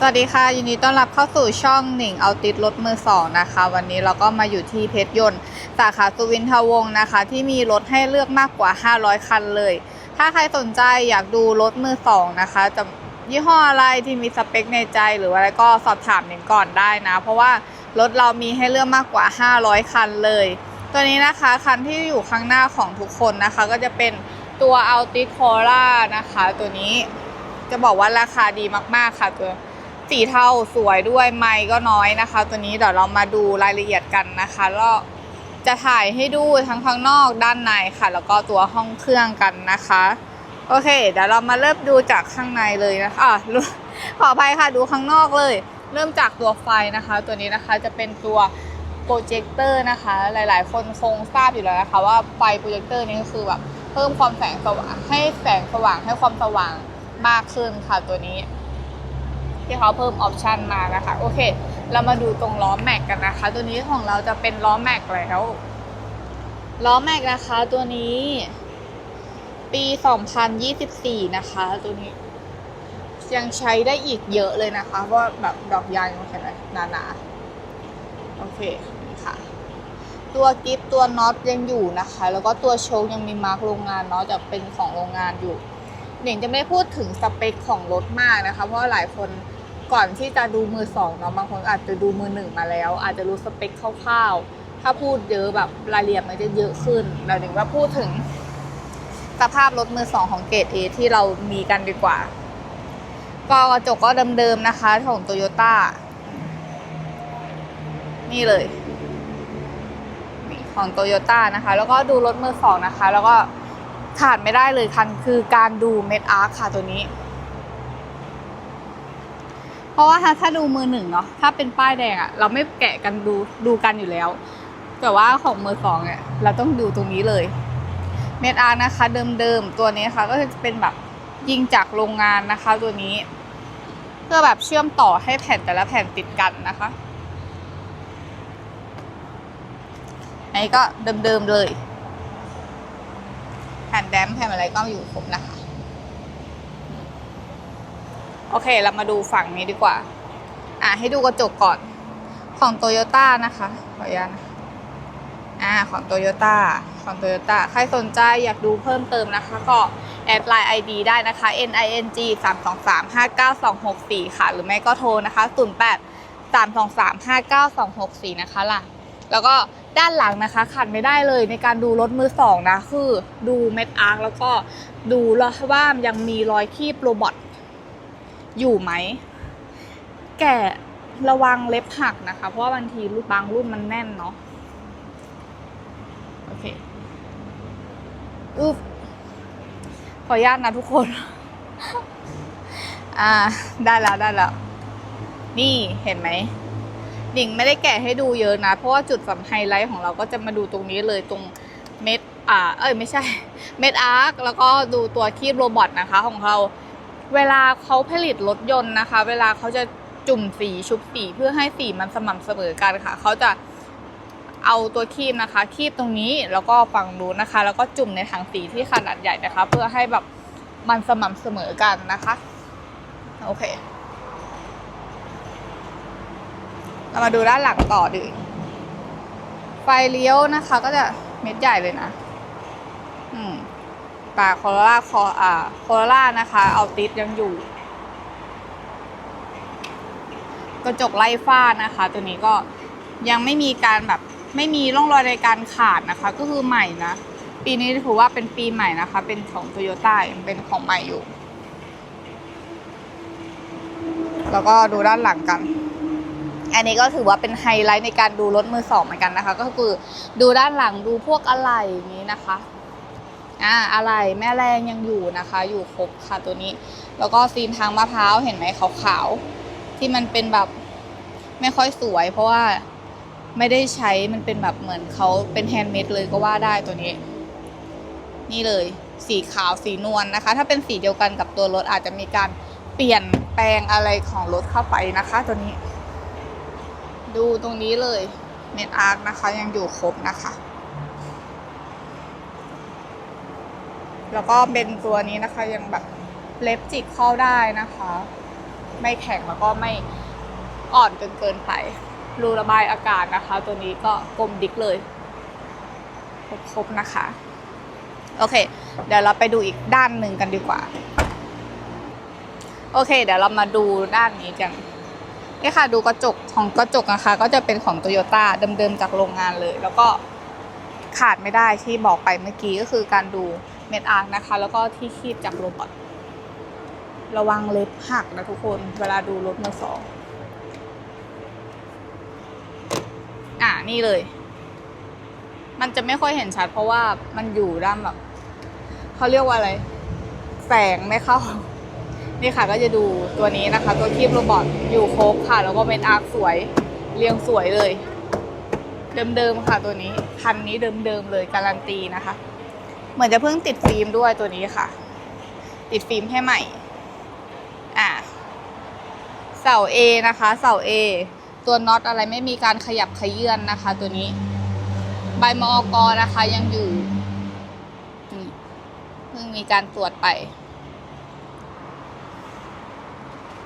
สวัสดีค่ะ ยินดีต้อนรับเข้าสู่ช่องหนิงเอาติดรถมือสองนะคะ วันนี้เราก็มาอยู่ที่เพชรยนต์สาขาสุวินทวงศ์นะคะ ที่มีรถให้เลือกมากกว่า 500 คันเลย ถ้าใครสนใจอยากดูรถมือสองนะคะ จะยี่ห้ออะไรที่มีสเปคในใจหรืออะไรก็สอบถามหนิงก่อนได้นะ เพราะว่ารถเรามีให้เลือกมากกว่า 500 คันเลย ตัวนี้นะคะคันที่อยู่ข้างหน้าของทุกคนนะคะ ก็จะเป็นตัว Altis c o r a นะคะ ตัวนี้จะบอกว่าราคาดีมากๆค่ะตัว สีเทาสวยด้วยไมค์ก็น้อยนะคะ ตัวนี้เดี๋ยวเรามาดูรายละเอียดกันนะคะแล้วจะถ่ายให้ดูทั้งข้างนอกด้านในค่ะ แล้วก็ตัวห้องเครื่องกันนะคะ โอเค เดี๋ยวเรามาเริ่มดูจากข้างในเลยนะคะอะขออภัยค่ะดูข้างนอกเลย เริ่มจากตัวไฟนะคะ ตัวนี้นะคะจะเป็นตัวโปรเจคเตอร์นะคะ หลาย ๆ คนคงทราบอยู่แล้วนะคะ ว่าไฟโปรเจคเตอร์นี้ก็คือแบบเพิ่มความแสงสว่างให้แสงสว่างให้ความสว่างมากขึ้นค่ะตัวนี้ ที่เขาเพิ่มออปชันมานะคะ โอเค เรามาดูตรงล้อแม็กกันนะคะ ตัวนี้ของเราจะเป็นล้อแม็กแล้วล้อแม็กนะคะตัวนี้ ปี 2024 นะคะ ตัวนี้ ยังใช้ได้อีกเยอะเลยนะคะ เพราะแบบดอกยางมันแข็งหนาๆโอเคนี่ค่ะ ตัวกิฟตัวน็อตยังอยู่นะคะ แล้วก็ตัวโชคยังมีมาร์กโรงงานเนาะจะเป็นของโรงงานอยู่หนิงจะไม่พูดถึงสเปคของรถมากนะคะ เพราะหลายคน ก่อนที่จะดูมือสองเนาะบางคนอาจจะดูมือหนึ่งมาแล้ว อาจจะรู้สเปคคร่าวๆ ถ้าพูดเยอะแบบรายละเอียดมันจะเยอะขึ้นเราหนิงว่าพูดถึงสภาพรถมือสองของเกรด A ที่เรามีกันดีกว่า ก็กระจกก็เดิมๆนะคะของโตโยต้านี่เลยของโตโยต้านะคะ แล้วก็ดูรถมือสองนะคะ แล้วก็ขาดไม่ได้เลยคันคือการดูเม็ดอาร์คค่ะตัวนี้ เพราะว่าถ้าถ้าดูมือหนึ่งเนาะถ้าเป็นป้ายแดงอะเราไม่แกะกันดูดูกันอยู่แล้ว แต่ว่าของมือสองเนี่ยเราต้องดูตรงนี้เลยเม็ดอาร์นะคะ เดิมๆตัวนี้ค่ะก็จะเป็นแบบยิงจากโรงงานนะคะ ตัวนี้ เพื่อแบบเชื่อมต่อให้แผ่นแต่ละแผ่นติดกันนะคะอันนี้ก็เดิมๆเลย แผ่นแดมแผ่นอะไรก็อยู่ครบนะคะ โอเค เรามาดูฝั่งนี้ดีกว่า อะให้ดูกระจกก่อนของโตโยต้านะคะ ขออนุญาตนะอ่าของโตโยต้าของโตโยต้าใครสนใจอยากดูเพิ่มเติมนะคะ ก็แอดไลน์ ID ได้นะคะ N I N G 3 2 3 5 9 2 6 4 ค่ะ หรือไม่ก็โทรนะคะ 08 3 2 3 5 9 2 6 4 นะคะล่ะ แล้วก็ด้านหลังนะคะขาดไม่ได้เลยในการดูรถมือสองนะ คือดูเม็ดอาร์แล้วก็ดูว่ายังมีรอยคีบโรบอท อยู่ไหม แกะระวังเล็บหักนะคะ เพราะว่าบางทีรุ่นบางรุ่นมันแน่นเนาะโอเคอึบขออนุญาตนะทุกคน อ่า ได้แล้วได้แล้ว นี่เห็นไหมดิ่งไม่ได้แกะให้ดูเยอะนะ เพราะว่าจุดสำไฮไลท์ของเราก็จะมาดูตรงนี้เลยตรงเม็ด อ่า เอ้ยไม่ใช่ เม็ดอาร์คแล้วก็ดูตัวคีบโรบอทนะคะของเรา เวลาเขาผลิตรถยนต์นะคะ เวลาเขาจะจุ่มสีชุบสีเพื่อให้สีมันสม่ำเสมอกันค่ะ เขาจะเอาตัวคีบนะคะ คีบตรงนี้แล้วก็ฝั่งนู้นนะคะ แล้วก็จุ่มในถังสีที่ขนาดใหญ่นะคะ เพื่อให้แบบมันสม่ำเสมอกันนะคะ โอเค เรามาดูด้านหลังต่อดีไฟเลี้ยวนะคะ ก็จะเม็ดใหญ่เลยนะ อืม ปาโคโรล่าคออ่าโคโรล่านะคะเอาติดยังอยู่ กระจกไล่ฟ้านะคะ ตัวนี้ก็ยังไม่มีการแบบไม่มีร่องรอยในการขาดนะคะ ก็คือใหม่นะ ปีนี้ถือว่าเป็นปีใหม่นะคะ เป็นของโตโยต้าเป็นของใหม่อยู่ แล้วก็ดูด้านหลังกัน อันนี้ก็ถือว่าเป็นไฮไลท์ในการดูรถมือสองเหมือนกันนะคะ ก็คือดูด้านหลังดูพวกอะไหล่อย่างนี้นะคะ อ่าอะไหล่แม่แรงยังอยู่นะคะ อยู่ครบค่ะตัวนี้ แล้วก็ซีนทางมะพร้าวเห็นไหมขาวๆที่มันเป็นแบบไม่ค่อยสวย เพราะว่าไม่ได้ใช้มันเป็นแบบเหมือนเขาเป็นแฮนด์เมดเลยก็ว่าได้ตัวนี้ นี่เลยสีขาวสีนวลนะคะ ถ้าเป็นสีเดียวกันกับตัวรถอาจจะมีการเปลี่ยนแปลงอะไรของรถเข้าไปนะคะ ตัวนี้ ดูตรงนี้เลยเม็ดอาร์คนะคะ ยังอยู่ครบนะคะ แล้วก็เป็นตัวนี้นะคะยังแบบเล็บจิกเข้าได้นะคะ ไม่แข็งแล้วก็ไม่อ่อนจนเกินไป รูระบายอากาศนะคะ ตัวนี้ก็กลมดิกเลยครบๆนะคะ โอเค เดี๋ยวเราไปดูอีกด้านหนึ่งกันดีกว่า โอเค เดี๋ยวเรามาดูด้านนี้กันนี่ค่ะดูกระจกของกระจกนะคะ ก็จะเป็นของโตโยต้าเดิมๆจากโรงงานเลย แล้วก็ขาดไม่ได้ที่บอกไปเมื่อกี้ก็คือการดู เม็ดอาร์นะคะ แล้วก็ที่คีบจากโรบอทระวังเล็บหักนะทุกคน เวลาดูรถมือสองอ่านี่เลย มันจะไม่ค่อยเห็นชัด เพราะว่ามันอยู่ด้านแบบเขาเรียกว่าอะไร แสงไม่เข้า นี่ค่ะก็จะดูตัวนี้นะคะ ตัวคีบโรบอทอยู่ครบค่ะ แล้วก็เป็นอาร์คสวย เรียงสวยเลย เดิมๆค่ะตัวนี้ คันนี้เดิมๆเลยการันตีนะคะ เหมือนจะเพิ่งติดฟิล์มด้วยตัวนี้ค่ะ ติดฟิล์มให้ใหม่ อ่าเสา A นะคะ เสา A ตัวน็อตอะไรไม่มีการขยับขยื่นนะคะ ตัวนี้ ใบมอกอนะคะยังอยู่นี่เพิ่งมีการตรวจไป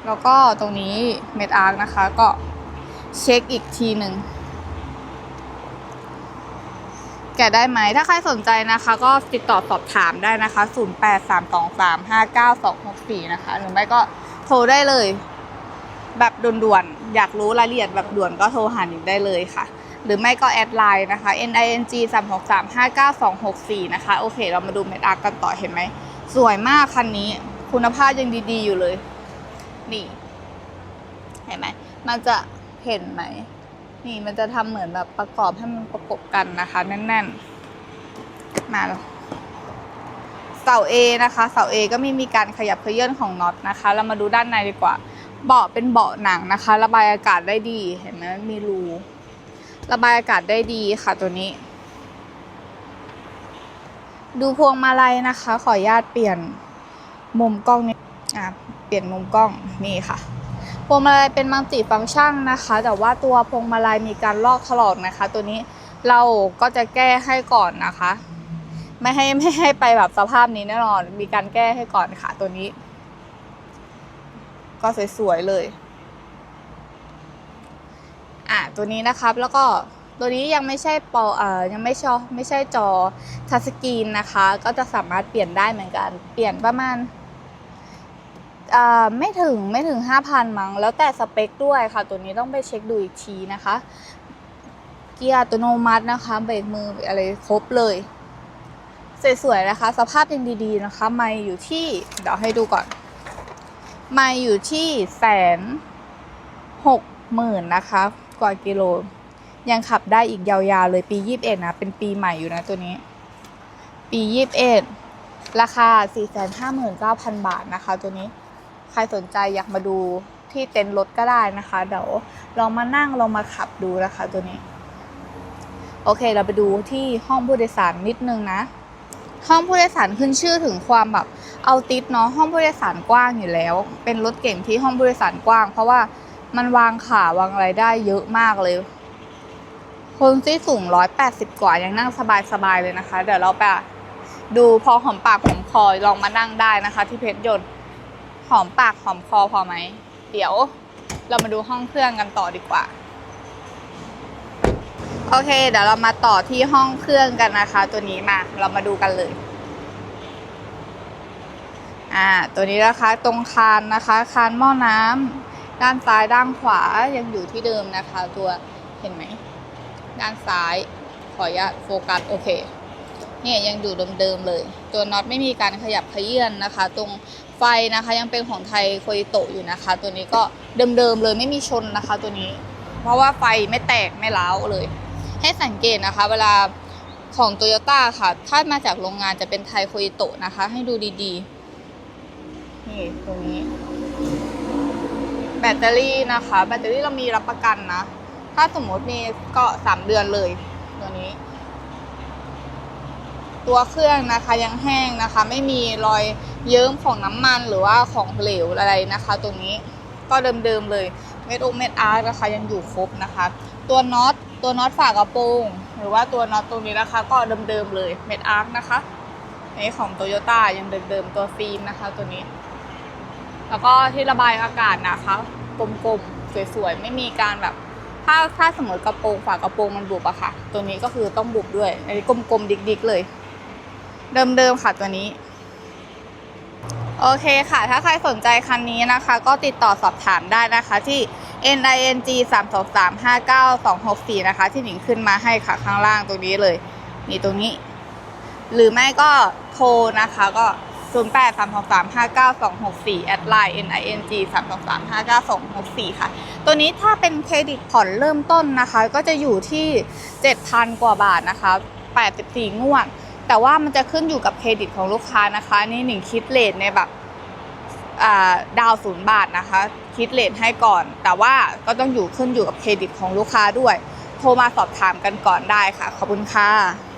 แล้วก็ตรงนี้เม็ดอาร์คนะคะ ก็เช็คอีกทีหนึ่ง แกะได้ไหม ถ้าใครสนใจนะคะ ก็ติดต่อสอบถามได้นะคะ 0832359264 นะคะ หรือไม่ก็โทรได้เลย แบบด่วนๆ อยากรู้รายละเอียดแบบด่วนก็โทรหาหนิงได้เลยค่ะ หรือไม่ก็แอดไลน์นะคะ ning36359264 นะคะ โอเค เรามาดูเม็ดอาร์กันต่อเห็นไหม สวยมากคันนี้ คุณภาพยังดีๆอยู่เลย นี่ เห็นไหม มันจะเห็นไหม นี่มันจะทำเหมือนแบบประกอบให้มันประกบกันนะคะ แน่นๆมาแล้วเสา A นะคะ เสา A ก็ไม่มีการขยับเขยื่อนของน็อตนะคะ เรามาดูด้านในดีกว่า เบาะเป็นเบาะหนังนะคะ ระบายอากาศได้ดี เห็นไหมมีรู ระบายอากาศได้ดีค่ะตัวนี้ ดูพวงมาลัยนะคะ ขออนุญาตเปลี่ยนมุมกล้องนี้อะ เปลี่ยนมุมกล้องนี่ค่ะ พวงมาลัยเป็นมัลติฟังก์ชันนะคะ แต่ว่าตัวพวงมาลัยมีการลอกถลอกนะคะ ตัวนี้เราก็จะแก้ให้ก่อนนะคะ ไม่ให้ไม่ให้ไปแบบสภาพนี้แน่นอน มีการแก้ให้ก่อนค่ะ ตัวนี้ ก็สวยๆเลยอะตัวนี้นะครับแล้วก็ตัวนี้ยังไม่ใช่ปอเอ่อยังไม่ชอไม่ใช่จอทัชสกรีนนะคะ ก็จะสามารถเปลี่ยนได้เหมือนกัน เปลี่ยนประมาณ อ่าไม่ถึงไม่ถึง 5,000 มั้งแล้วแต่สเปคด้วยค่ะ ตัวนี้ต้องไปเช็คดูอีกทีนะคะ เกียร์อัตโนมัตินะคะ เบรกมืออะไรครบเลย สวยๆนะคะ สภาพยังดีๆนะคะไม่อยู่ที่เดี๋ยวให้ดูก่อนไม่อยู่ที่แสนหกหมื่นนะคะ กว่ากิโล ยังขับได้อีกยาวๆเลยปี21นะ เป็นปีใหม่อยู่นะตัวนี้ ปี21ราคา459,000บาทนะคะตัวนี้ ใครสนใจอยากมาดูที่เต็นท์รถก็ได้นะคะ เดี๋ยวลองมานั่งลองมาขับดูนะคะตัวนี้ โอเคเราไปดูที่ห้องผู้โดยสารนิดนึงนะห้องผู้โดยสารขึ้นชื่อถึงความแบบเอาติดเนาะห้องผู้โดยสารกว้างอยู่แล้ว เป็นรถเก่งที่ห้องผู้โดยสารกว้าง เพราะว่ามันวางขาวางอะไรได้เยอะมากเลย คนที่สูง180กว่ายังนั่งสบายๆเลยนะคะ เดี๋ยวเราไปดูพอหอมปากหอมคอลองมานั่งได้นะคะ ที่เพชรยนต์ หอมปากหอมคอพอไหม เดี๋ยวเรามาดูห้องเครื่องกันต่อดีกว่า โอเค เดี๋ยวเรามาต่อที่ห้องเครื่องกันนะคะ ตัวนี้มาเรามาดูกันเลยอ่าตัวนี้นะคะตรงคานนะคะคานหม้อน้ำด้านซ้ายด้านขวายังอยู่ที่เดิมนะคะ ตัวเห็นไหม ด้านซ้ายขออนุญาตโฟกัสโอเค เนี่ยยังอยู่เดิมๆเลย ตัวน็อตไม่มีการขยับเขยื่อนนะคะ ตรงไฟนะคะยังเป็นของไทยโคอิโตอยู่นะคะ ตัวนี้ก็เดิมๆเลยไม่มีชนนะคะ ตัวนี้ เพราะว่าไฟไม่แตกไม่ร้าเลย ให้สังเกตนะคะ เวลาของโตโยต้าค่ะ ถ้ามาจากโรงงานจะเป็นไทยโคอิโตนะคะ ให้ดูดีๆ นี่ตรงนี้ แบตเตอรี่นะคะ แบตเตอรี่เรามีรับประกันนะ ถ้าสมมติมีก็สามเดือนเลย ตัวนี้ ตัวเครื่องนะคะยังแห้งนะคะ ไม่มีรอยเยิ้มของน้ำมันหรือว่าของเหลวอะไรนะคะ ตรงนี้ก็เดิมๆเลยเม็ดองเม็ดอาร์นะคะยังอยู่ครบนะคะ ตัวน็อตตัวน็อตฝากระโปรงหรือว่าตัวน็อตตรงนี้นะคะ ก็เดิมๆเลยเม็ดอาร์นะคะอันนี้ของโตโยต้ายังเดิมๆตัวฟิล์มนะคะ ตัวนี้ แล้วก็ที่ระบายอากาศนะคะกลมๆสวยๆไม่มีการแบบถ้าถ้าสมมติกระโปรงฝากระโปรงมันบุบอะค่ะ ตัวนี้ก็คือต้องบุบด้วย อันนี้กลมๆดิกๆเลย เดิมๆค่ะตัวนี้ โอเคค่ะ ถ้าใครสนใจคันนี้นะคะ ก็ติดต่อสอบถามได้นะคะ ที่ NING 3 2 3 5 9 2 6 4 นะคะ ที่หนิงขึ้นมาให้ค่ะข้างล่างตรงนี้เลย นี่ตรงนี้ หรือไม่ก็โทรนะคะก็ 0 8 3 2 3 5 9 2 6 4 แอดไลน์ NING 3 2 3 5 9 2 6 4 ค่ะ ตัวนี้ถ้าเป็นเครดิตผ่อนเริ่มต้นนะคะ ก็จะอยู่ที่ 7,000 กว่าบาทนะคะ 84 งวด แต่ว่ามันจะขึ้นอยู่กับเครดิตของลูกค้านะคะ นี่หนิงคิดเลทในแบบดาวศูนย์บาทนะคะ คิดเลทให้ก่อน แต่ว่าก็ต้องอยู่ขึ้นอยู่กับเครดิตของลูกค้าด้วย โทรมาสอบถามกันก่อนได้ค่ะ ขอบคุณค่ะ